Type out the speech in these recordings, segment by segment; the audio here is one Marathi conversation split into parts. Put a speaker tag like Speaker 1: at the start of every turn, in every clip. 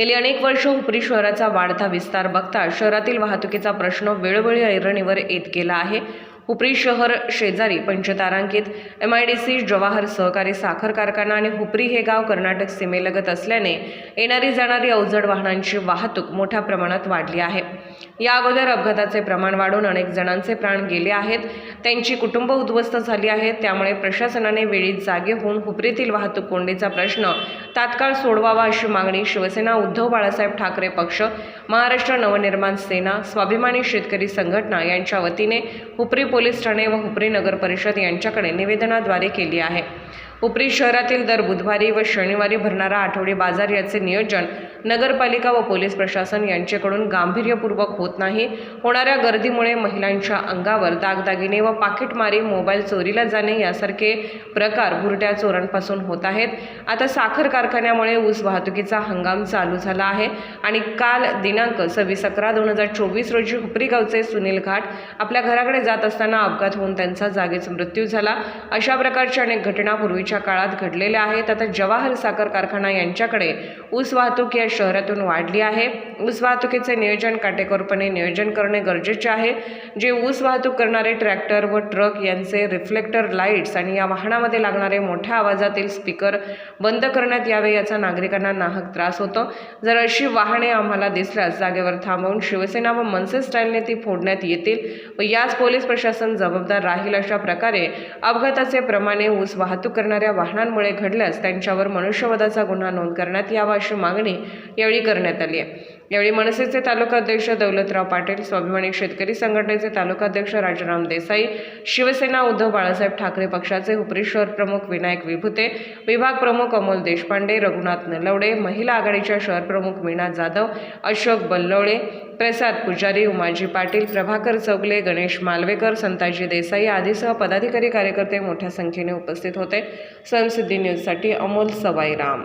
Speaker 1: गेली अनेक वर्ष हुपरी शहराचा वाढता विस्तार बघता शहरातील वाहतुकीचा प्रश्न वेळोवेळी ऐरणीवर येत गेला आहे. हुपरी शहर शेजारी पंचतारांकित M I D C Jawahar सहकारी साखर कारखाना आणि हुपरी हे गाव कर्नाटक सीमेलगत असल्याने येणारी जाणारी अवजड वाहनांची वाहतूक मोठ्या प्रमाणात वाढली आहे. या अगोदर अपघाताचे प्रमाण वाढून अनेक जणांचे प्राण गेले आहेत. त्यांची कुटुंब उद्ध्वस्त झाली आहेत त्यामुळे प्रशासनाने वेळी जागे होऊन हुपरीतील वाहतूक कोंडीचा प्रश्न तात्काळ सोडवावा अशी मागणी शिवसेना उद्धव बाळासाहेब ठाकरे पक्ष महाराष्ट्र नवनिर्माण सेना स्वाभिमानी शेतकरी संघटना यांच्या वतीने हुपरी पोलीस ठाणे व हुपरी नगर परिषद यांच्याकडे निवेदनाद्वारे केली आहे. उपरी शहरातील दर बुधवारी व शनिवारी भरणारा आठवडी बाजार याचे नियोजन नगरपालिका व पोलीस प्रशासन यांच्याकडून गांभीर्यपूर्वक होत नाही. होणाऱ्या गर्दीमुळे महिलांच्या अंगावर दागदागिने व पाकिटमारी मोबाईल चोरीला जाणे यासारखे प्रकार भुरट्या चोरांपासून होत आहेत. आता साखर कारखान्यामुळे ऊस वाहतुकीचा हंगाम चालू झाला आहे आणि काल दिनांक सव्वीस अकरा दोन हजार चोवीस रोजी हुपरी गावचे सुनील घाट आपल्या घराकडे जात असताना अपघात होऊन त्यांचा जागीच मृत्यू झाला. अशा प्रकारच्या अनेक घटना पूर्वीच्या काळात घडलेल्या आहेत. आता जवाहर साखर कारखाना यांच्याकडे ऊस वाहतूक या शहरातून वाढली आहे. ऊस वाहतुकीचे नियोजन काटेकोरपणे नियोजन करणे गरजेचे आहे. जे ऊस वाहतूक करणारे ट्रॅक्टर व ट्रक यांचे रिफ्लेक्टर लाईट्स आणि या वाहनामध्ये लागणारे मोठ्या आवाजातील स्पीकर बंद करण्यात यावे याचा नागरिकांना नाहक त्रास होतो. जर अशी वाहने आम्हाला दिसल्यास जागेवर थांबवून शिवसेना व मनसे स्टाईलने ती फोडण्यात येतील व याच पोलीस प्रशासन जबाबदार राहील अशा प्रकारे अपघाताचे प्रमाणे ऊस वाहतूक करणाऱ्या वाहनांमुळे घडल्यास त्यांच्यावर मनुष्यवधाचा गुन्हा नोंद करण्यात यावा अशी मागणी यावेळी करण्यात आली आहे. यावेळी मनसेचे तालुकाध्यक्ष दौलतराव पाटील स्वाभिमानी शेतकरी संघटनेचे तालुकाध्यक्ष राजाराम देसाई शिवसेना उद्धव बाळासाहेब ठाकरे पक्षाचे हुपरी शहर प्रमुख विनायक विभुते विभाग प्रमुख अमोल देशपांडे रघुनाथ नलवडे महिला आघाडीच्या शहर प्रमुख मीना जाधव अशोक बल्लवडे प्रसाद पुजारी उमाजी पाटील प्रभाकर चौगले गणेश मालवेकर संताजी देसाई आदीसह पदाधिकारी कार्यकर्ते मोठ्या संख्येने उपस्थित होते. स्वयंसिद्धी न्यूजसाठी अमोल सवाईराम.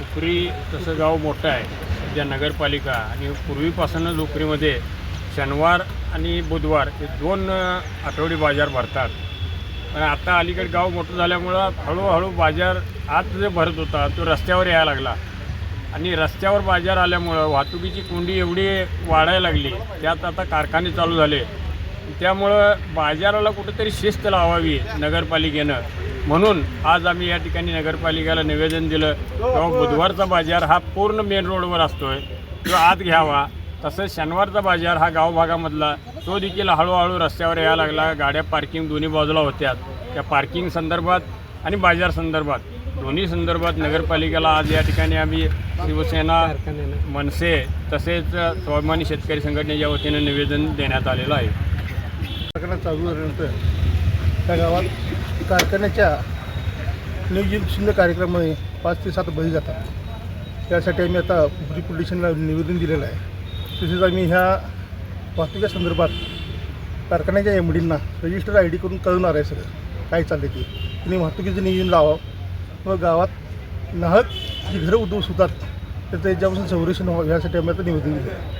Speaker 2: उपरी तसं गाव मोठं आहे. सध्या नगरपालिका आणि पूर्वीपासूनच लोकरीमध्ये शनिवार आणि बुधवार हे दोन आठवडी बाजार भरतात. पण आता अलीकडे गाव मोठं झाल्यामुळं हळूहळू बाजार आत जे भरत होता तो रस्त्यावर यायला लागला. आणि रस्त्यावर बाजार आल्यामुळं वाहतुकीची कोंडी एवढी वाढायला लागली त्यात आता कारखाने चालू झाले. त्यामुळं बाजाराला कुठेतरी शिस्त लावावी नगरपालिकेनं. म्हणून आज आम्ही या ठिकाणी नगरपालिकेला निवेदन दिलं किंवा बुधवारचा बाजार हा पूर्ण मेन रोडवर असतोय. तो आत घ्यावा. तसंच शनिवारचा बाजार हा गावभागामधला तो देखील हळूहळू रस्त्यावर यायला लागला. गाड्या पार्किंग दोन्ही बाजूला होत्या त्या पार्किंग संदर्भात आणि बाजार संदर्भात दोन्ही संदर्भात नगरपालिकेला आज या ठिकाणी आम्ही शिवसेना मनसे तसेच स्वाभिमानी शेतकरी संघटनेच्या वतीनं निवेदन देण्यात आलेलं आहे.
Speaker 3: चालू झाल्यानंतर त्या गावात कारखान्याच्या नियोजित शून्य कार्यक्रमामध्ये पाच ते सात बळी जातात. त्यासाठी आम्ही आता उपरी पोलीस निवेदन दिलेलं आहे. तसेच आम्ही ह्या वाहतुकीच्या संदर्भात कारखान्याच्या एम डींना रजिस्टर आय डी करून कळवणार आहे सगळं. काय चाललं ते. त्यांनी वाहतुकीचं नियोजन लावावं व गावात नाहक जी घरं उद्ध्वस्त होतात तर त्याच्यापासून संरक्षण व्हावं यासाठी आम्ही आता निवेदन दिलं आहे.